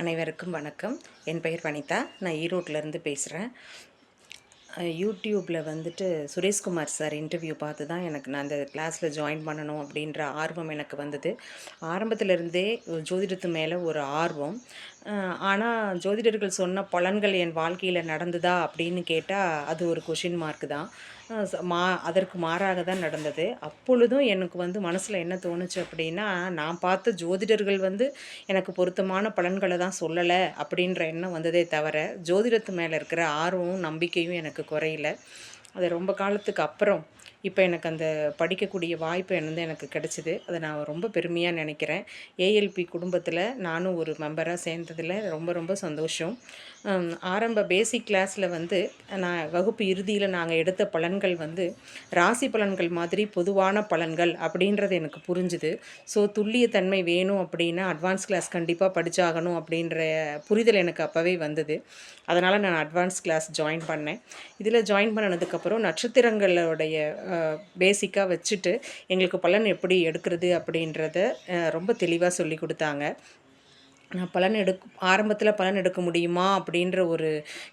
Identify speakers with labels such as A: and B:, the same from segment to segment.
A: அனைவருக்கும் வணக்கம். என் பெயர் வனிதா. நான் ஈரோட்டிலேருந்து பேசுகிறேன் யூடியூப்பில் வந்துட்டு சுரேஷ்குமார் சார் இன்டர்வியூ பார்த்து தான் எனக்கு நான் அந்த கிளாஸில் ஜாயின் பண்ணணும் அப்படின்ற ஆர்வம் எனக்கு வந்தது. ஆரம்பத்திலிருந்தே ஜோதிடத்து மேலே ஒரு ஆர்வம். ஆனால் ஜோதிடர்கள் சொன்ன பலன்கள் என் வாழ்க்கையில் நடந்ததா அப்படின்னு கேட்டால் அது ஒரு கொஷின் மார்க் தான். மா அதற்கு மாறாக தான் நடந்தது. அப்பொழுதும் எனக்கு வந்து மனசில் என்ன தோணுச்சு அப்படின்னா நான் பார்த்த ஜோதிடர்கள் வந்து எனக்கு பொருத்தமான பலன்களை தான் சொல்லலை அப்படின்ற எண்ணம் வந்ததே தவிர ஜோதிடத்து மேலே இருக்கிற ஆர்வமும் நம்பிக்கையும் எனக்கு குறையில. அது ரொம்ப காலத்துக்கு அப்புறம் இப்போ எனக்கு அந்த படிக்கக்கூடிய வாய்ப்பு வந்து எனக்கு கிடச்சிது. அதை நான் ரொம்ப பெருமையாக நினைக்கிறேன். ஏஎல்பி குடும்பத்தில் நானும் ஒரு மெம்பராக சேர்ந்ததில் ரொம்ப ரொம்ப சந்தோஷம். ஆரம்ப பேசிக் கிளாஸில் வந்து நான் வகுப்பு இறுதியில் நாங்கள் எடுத்த பலன்கள் வந்து ராசி பலன்கள் மாதிரி பொதுவான பலன்கள் அப்படின்றது எனக்கு புரிஞ்சுது. ஸோ துல்லியத்தன்மை வேணும் அப்படின்னா அட்வான்ஸ் கிளாஸ் கண்டிப்பாக படித்தாகணும் அப்படின்ற புரிதல் எனக்கு அப்போவே வந்தது. அதனால் நான் அட்வான்ஸ் கிளாஸ் ஜாயின் பண்ணேன். இதில் ஜாயின் பண்ணதுக்கப்புறம் நட்சத்திரங்களுடைய பேசிக்காக வச்சுட்டு எங்களுக்கு பலன் எப்படி எடுக்கிறது அப்படின்றத ரொம்ப தெளிவாக சொல்லி கொடுத்தாங்க. நான் பலன் எடுக் ஆரம்பத்தில் பலன் எடுக்க முடியுமா அப்படின்ற ஒரு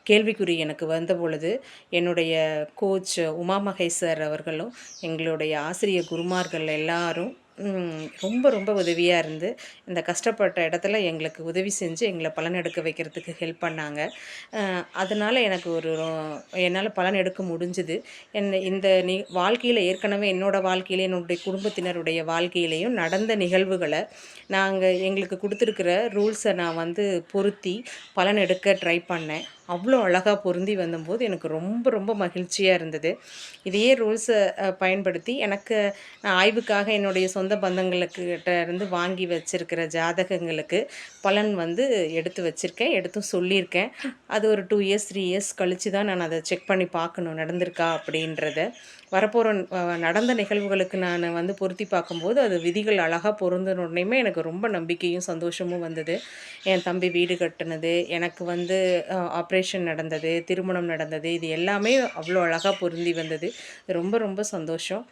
A: கேள்விக்குறி எனக்கு வந்த பொழுது என்னுடைய கோச் உமா மகேஸ்வர் அவர்களும் எங்களுடைய ஆசிரியர் குருமார்கள் எல்லாரும் ரொம்ப ரொம்ப உதவியாக இருந்து இந்த கஷ்டப்பட்ட இடத்துல எங்களுக்கு உதவி செஞ்சு எங்களை பலன் எடுக்க வைக்கிறதுக்கு ஹெல்ப் பண்ணாங்க. அதனால் எனக்கு ஒரு என்னால் பலன் எடுக்க முடிஞ்சுது. என் இந்த நி வாழ்க்கையில் ஏற்கனவே என்னோடய வாழ்க்கையில் என்னுடைய குடும்பத்தினருடைய வாழ்க்கையிலையும் நடந்த நிகழ்வுகளை நாங்கள் எங்களுக்கு கொடுத்துருக்கிற ரூல்ஸை நான் வந்து பொருத்தி பலன் எடுக்க ட்ரை பண்ணேன். அவ்வளோ அழகாக பொருந்தி வந்தபோது எனக்கு ரொம்ப ரொம்ப மகிழ்ச்சியாக இருந்தது. இதையே ரூல்ஸை பயன்படுத்தி எனக்கு நான் ஆய்வுக்காக என்னுடைய சொந்த பந்தங்களுக்கிட்ட இருந்து வாங்கி வச்சுருக்கிற ஜாதகங்களுக்கு பலன் வந்து எடுத்து வச்சுருக்கேன் எடுத்தும் சொல்லியிருக்கேன். அது ஒரு டூ இயர்ஸ் த்ரீ இயர்ஸ் கழித்து தான் நான் அதை செக் பண்ணி பார்க்கணும் நடந்திருக்கா அப்படின்றத. வரப்போகிற நடந்த நிகழ்வுகளுக்கு நான் வந்து பொருத்தி பார்க்கும்போது அது விதிகள் அழகாக பொருந்தினுடனேயுமே எனக்கு ரொம்ப நம்பிக்கையும் சந்தோஷமும் வந்தது. என் தம்பி வீடு கட்டினது எனக்கு வந்து ஆப்ரேஷன் நடந்தது திருமணம் நடந்தது இது எல்லாமே அவ்வளோ அழகாக பொருந்தி வந்தது. ரொம்ப ரொம்ப சந்தோஷம்.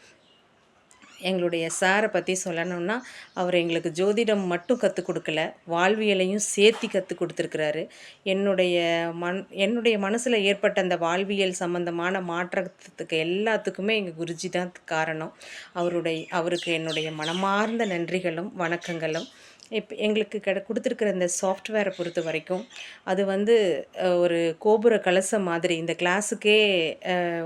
A: எங்களுடைய சாரை பற்றி சொல்லணும்னா அவர் எங்களுக்கு ஜோதிடம் மட்டும் கற்றுக் கொடுக்கல வாழ்வியலையும் சேர்த்தி கற்றுக் கொடுத்துருக்குறாரு. என்னுடைய மண் என்னுடைய மனசில் ஏற்பட்ட அந்த வாழ்வியல் சம்மந்தமான மாற்றத்துக்கு எல்லாத்துக்குமே எங்கள் குருஜி தான் காரணம். அவருடைய அவருக்கு என்னுடைய மனமார்ந்த நன்றிகளும் வணக்கங்களும். இப்போ எங்களுக்கு கிட கொடுத்துருக்குற இந்த சாஃப்ட்வேரை பொறுத்த வரைக்கும் அது வந்து ஒரு கோபுர கலசம் மாதிரி இந்த கிளாஸுக்கே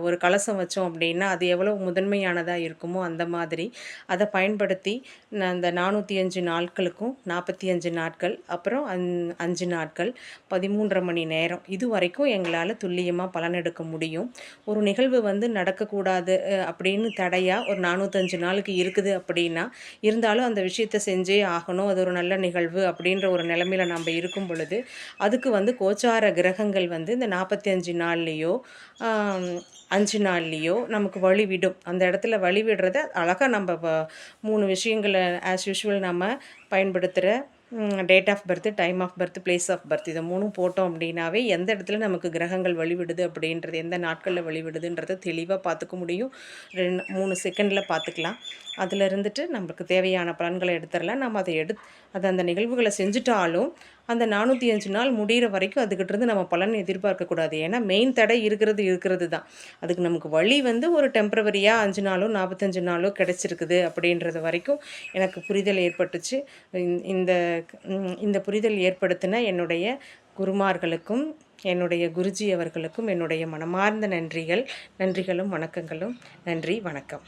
A: ஒரு கலசம் வச்சோம் அப்படின்னா அது எவ்வளோ முதன்மையானதாக இருக்குமோ அந்த மாதிரி அதை பயன்படுத்தி நான் அந்த நானூற்றி அஞ்சு நாட்களுக்கும் நாற்பத்தி அஞ்சு நாட்கள் அப்புறம் அந் அஞ்சு நாட்கள் பதிமூன்றரை மணி நேரம் இது வரைக்கும் எங்களால் துல்லியமாக பலனெடுக்க முடியும். ஒரு நிகழ்வு வந்து நடக்கக்கூடாது அப்படின்னு தடையாக ஒரு நானூற்றஞ்சு நாளுக்கு இருக்குது அப்படின்னா இருந்தாலும் அந்த விஷயத்தை செஞ்சே ஆகணும் அது ஒரு நல்ல நிகழ்வு அப்படின்ற ஒரு நிலமையில நம்ம இருக்கும் பொழுது அதுக்கு வந்து கோச்சார கிரகங்கள் வந்து இந்த நாற்பத்தி அஞ்சு நாள்லேயோ அஞ்சு நாள்லேயோ நமக்கு வழி விடும் அந்த இடத்துல வழி விடுறத அழகாக நம்ம மூணு விஷயங்களை ஆஸ் யூஷுவல் நம்ம பயன்படுத்துகிற date of birth time of birth place of birth இதை மூணும் போட்டோம் அப்படின்னாவே எந்த இடத்துல நமக்கு கிரகங்கள் வழிவிடுது அப்படின்றது எந்த நாட்களில் வழிவிடுதுன்றதை தெளிவாக பார்த்துக்க முடியும். ரெண்டு மூணு செகண்டில் பார்த்துக்கலாம். அதில் இருந்துட்டு நம்மளுக்கு தேவையான பலன்களை எடுத்துடலாம். நம்ம அதை எடு அதை அந்த நிகழ்வுகளை செஞ்சுட்டாலும் அந்த நானூற்றி அஞ்சு நாள் முடிகிற வரைக்கும் அதுக்கிட்டேருந்து நம்ம பலன் எதிர்பார்க்கக்கூடாது ஏன்னா மெயின் தடை இருக்கிறது இருக்கிறது தான். அதுக்கு நமக்கு வழி வந்து ஒரு டெம்ப்ரவரியாக அஞ்சு நாளோ நாற்பத்தஞ்சு நாளோ கிடச்சிருக்குது அப்படின்றது வரைக்கும் எனக்கு புரிதல் ஏற்பட்டுச்சு. இந்த இந்த புரிதல் ஏற்படுத்தின என்னுடைய குருமார்களுக்கும் என்னுடைய குருஜி அவர்களுக்கும் என்னுடைய மனமார்ந்த நன்றிகள். நன்றிகளும் வணக்கங்களும். நன்றி வணக்கம்.